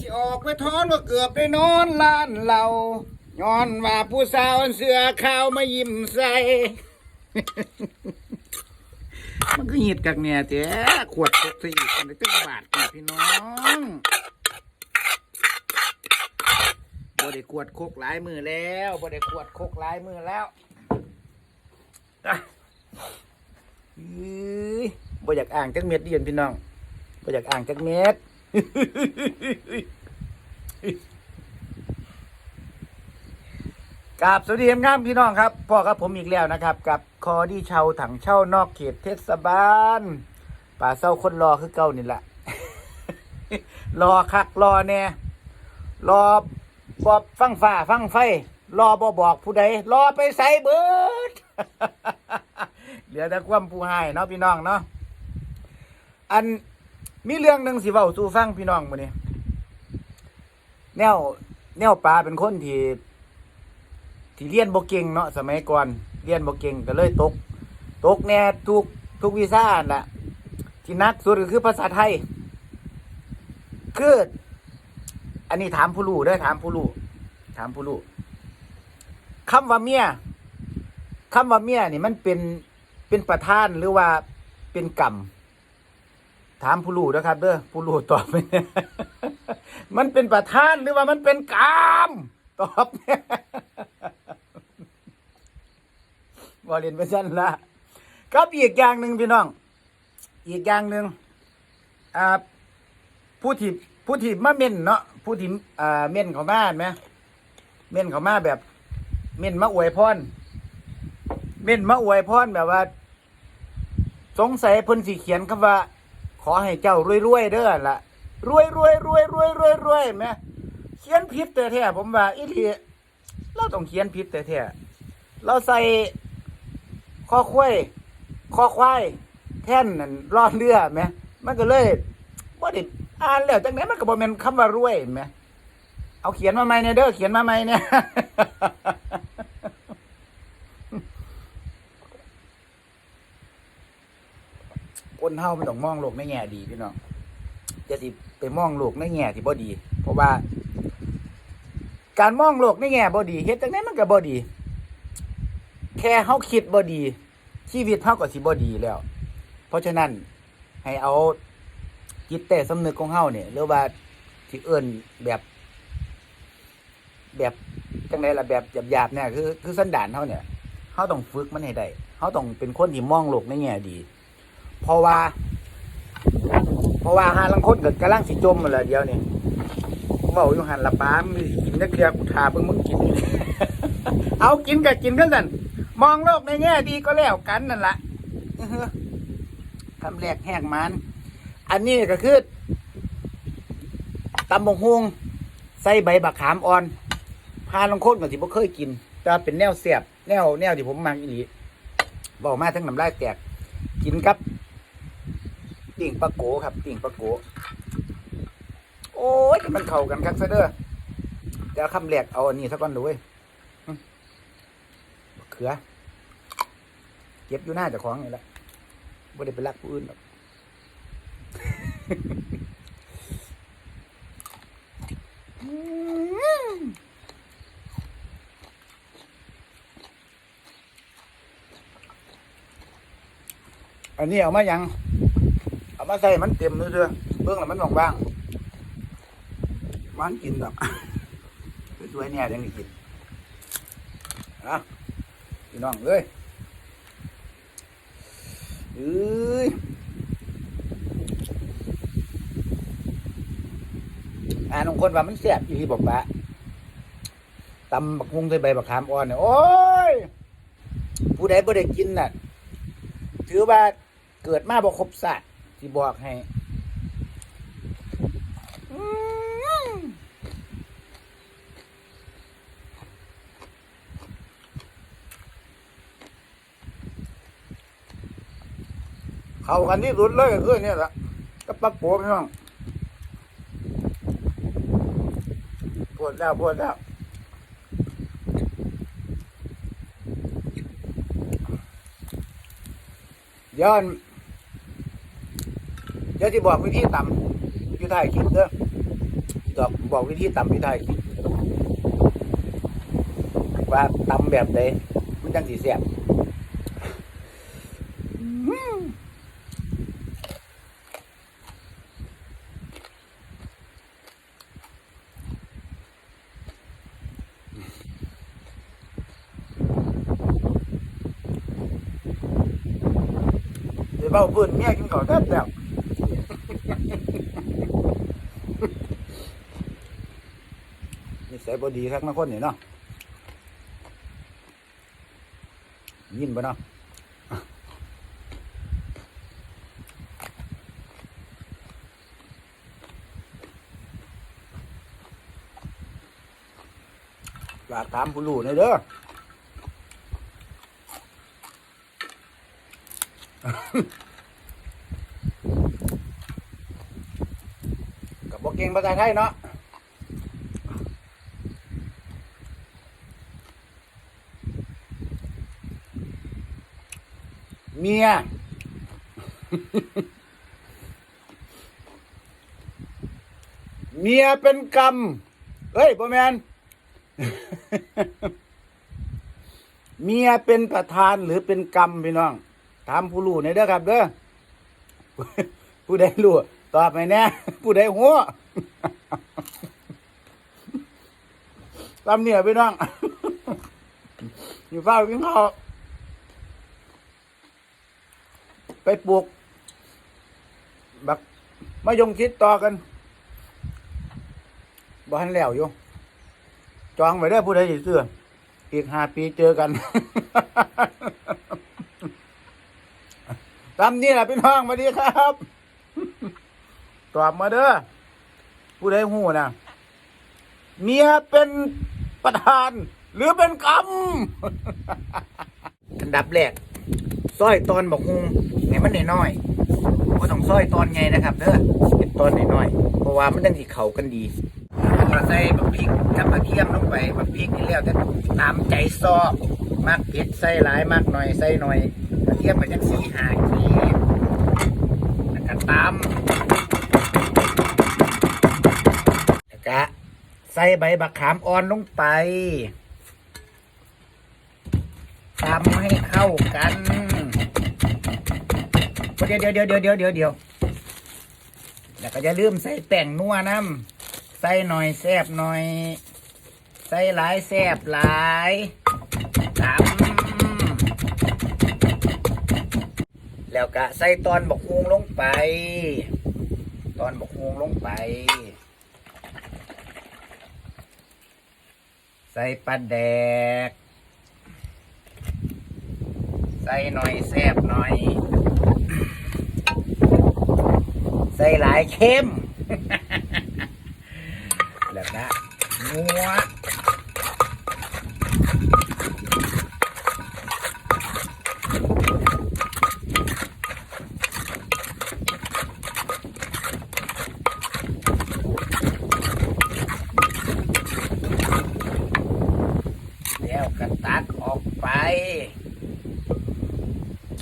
สิออกไปทอนว่าเกือบได้นอนล้านเราย้อนว่าผู้สาวเสื้อขาวมายิ้มใส่ มันก็หิดกักเนี่ยเจ๊ขวดตกส่อีกคนได้ตั้งบาทนี่พี่น้องบ่ได้ขวดโคกหลายมือแล้วบ่ได้ขวดโคกหลายมือแล้วอะอื้อบ่อยากอ่างจักเม็ดเดียนพี่น้องบ่อยากอ่างจักเม็ด กับสวัสดีงามพี่น้องครับพ่อครับผมอีกแล้วนะครับ กับคอดีเชาถังเช่านอกเขตเทศบาลป่าเศร้าคนรอคือเก่านี่แหละรอคักรอแน่รอบอบฟังฟ้าฟังไฟ รอบอบอกผู้ใดรอไปใส่เบิดเหลือแต่ความผู้ให้เนาะพี่น้องเนาะอัน มีเรื่องหนึ่งสิเว้าสู่ฟังพี่น้องมื้อนี้แนวแนวปลาเป็นคนที่ที่เรียนบ่เก่งเนาะสมัยก่อนเรียนบ่เก่งก็เลยตก ตกแน่ทุกทุกวีซ่าน่ะ ที่นักสุดก็คือภาษาไทย คือ อันนี้ถามผู้รู้เด้อถามผู้รู้ถามผู้รู้คำว่าเมียคำว่าเมียนี่มันเป็นเป็นประธานหรือว่าเป็นกรรม ถามผู้รู้นะครับเด้อผู้รู้ตอบไปมันเป็นประธานหรือว่ามันเป็นกรรมตอบบอเรียนไปสั้นละครับอีกอย่างหนึ่งพี่น้อง อีกอย่างหนึ่งอ่าผู้ที่ผู้ที่มาเม่นเนาะผู้ที่อ่าเม่นเขามาไหมเม่นเขามาแบบ เม่นมาอวยพรเม่นมาอวยพรแบบว่า สงสัยเพิ่นสิเขียนคำว่า ขอให้เจ้ารวยๆเด้อล่ะรวยรวยรวยรวยรวยรวยไหมเขียนผิดแต่แท้ผมว่าอีหลีเราต้องเขียนผิดแต่แท้เราใส่คอควายคอควายแท่นนั่นรอดเรือไหมมันก็เลยบ่ได้อ่านแล้วจังได๋มันก็บ่แม่นคำว่ารวยแหมเอาเขียนมาใหม่เนี่ยเด้อเขียนมาใหม่เนี่ย คนเฮามันต้องมองโลกในแง่ดีพี่น้องจะสิไปมองโลกในแง่ที่บ่ดี เพราะว่า การมองโลกในแง่บ่ดีเฮ็ดจังได๋มันก็บ่ดี แค่เฮาคิดบ่ดี ชีวิตเฮาก็สิบ่ดีแล้ว เพราะฉะนั้นให้เอาจิตแต่สำนึกของเฮาเนี่ยหรือว่าที่เอิ้นแบบ แบบจังไดล่ะแบบหยาบๆเนี่ยคือคือสันดานเฮาเนี่ยเฮาต้องฝึกมันให้ได้เฮาต้องเป็นคนที่มองโลกในแง่ดี เพราะว่า เพราะว่าหาลังคนก็กำลังสิจมมาแล้วเดียวนี่เว้าอยู่หันละปามมีกินนักเรียกูทาเพิ่งมึงกิน เอากินก็กินกันสันมองโลกในแง่ดีก็แล้วกันนั่นละอื้อหือคำแรกแหกมันอันนี้ก็คือตำบงฮวงใส่ใบบักขามอ่อนพาลงโคตรกับที่บ่เคยกิน แต่เป็นแนวเสียบแนวแนวที่ผมมักอีหลีบอกมาทั้งน้ำลายแตก กินครับ ติ่งปลาโกครับ ติ่งปลาโกโอ้ยมันเข้ากันครับเสเด้อเดี๋ยวคำแรกเอาอันนี้สักก่อนดูเว้ยเขือเก็บอยู่หน้าเจ้าของนี่แหละไม่ได้ไปรักผู้อื่นหรอกอันนี้เอามายัง มาใส่มันเต็มเลยเถอะเบื้องแล้วมันว่างๆมันกินแบบสวยๆเนี่ยยังได้กินอะพี่น้องเอ้ยเอ้ยอ่านของคนว่ามันแซ่บอีหลีบอกปะตำบักฮุงใส่ใบบักขามอ่อนเนี่ยโอ้ย ผู้ใดบ่ได้กินน่ะ ถือว่าเกิดมาบ่ครบสัตว์ ที่บอกให้เข้ากันที่สุดเลยก็คือเนี่ยแหละกับปักโป้พี่น้องปวดแล้วปวดแล้วย้อน เดี๋ยวที่บอกวิธีต่ำอยู่ถ่ายคลิปเด้อดอกบอกวิธีตำพี่ไทยว่าตำแบบใดมันจังสีแซ่บเดี๋ยวเบ้าพื้นเมียกินข้าวแซ่บแล้ว นิสัยบดีครับนักคนนี่เนาะยินปะเนาะอยากถามผู้รู้หน่อยเด้อ กับบอก เก่งภาษาไทยเนาะเมีย เมียเป็นกรรม เฮ้ยพ่อแมน เมียเป็นประธานหรือเป็นกรรมพี่น้อง ถามผู้รู้หน่อยเด้อครับเด้อ ผู้ใดรู้ตอบไปแน่ ผู้ใดหัว ตามเนี่ยพี่น้อง อยู่เฝ้ากินข้าวไปปลูกบักมะยงคิดต่อกันบ้านแล้วอยู่จองไว้ได้อผู้ใดสิซื้ออีกห้าปีเจอกันตามนี้แหละพี่น้องสวัสดีครับ ตอบมาเด้อผู้ใดหูนะเมียเป็น ประธาน หรือเป็นกรรมอันดับแรกซอยตอนบอกฮุงไงมันน้อยๆก็ต้องซอยตอนไงนะครับเด้อเป็นตอนน้อยๆเพราะว่ามันต้องสิเข้ากันดีก็ใส่บักพริกกับกระเทียมลงไปบักพริกนี่แล้วแต่ตามใจซอกมากเผ็ดใส่หลายมากหน่อยใส่หน่อยกระเทียมไปจักสี่ห้าขีดแล้วก็ตามแล้วก็ใส่ใบบักขามอ่อนลงไปตำให้เข้ากันเดี๋ยวเดี๋ยวเดี๋ยวเดี๋ยวเดี๋ยวเดี๋ยวเดี๋ยวแล้วก็อย่าลืมใส่แป้งนัวน้ำใส่หน่อยแซบหน่อย ใส่หลายแซบหลายตำแล้วก็ใส่ตอนบกฮวงลงไป ตอนบกฮวงลงไป ใส่ปลาแดก ใส่หน่อยแซบหน่อย ใส่หลายเข้ม แล้วก็งัวแล้วก็ตักออกไป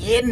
กิ น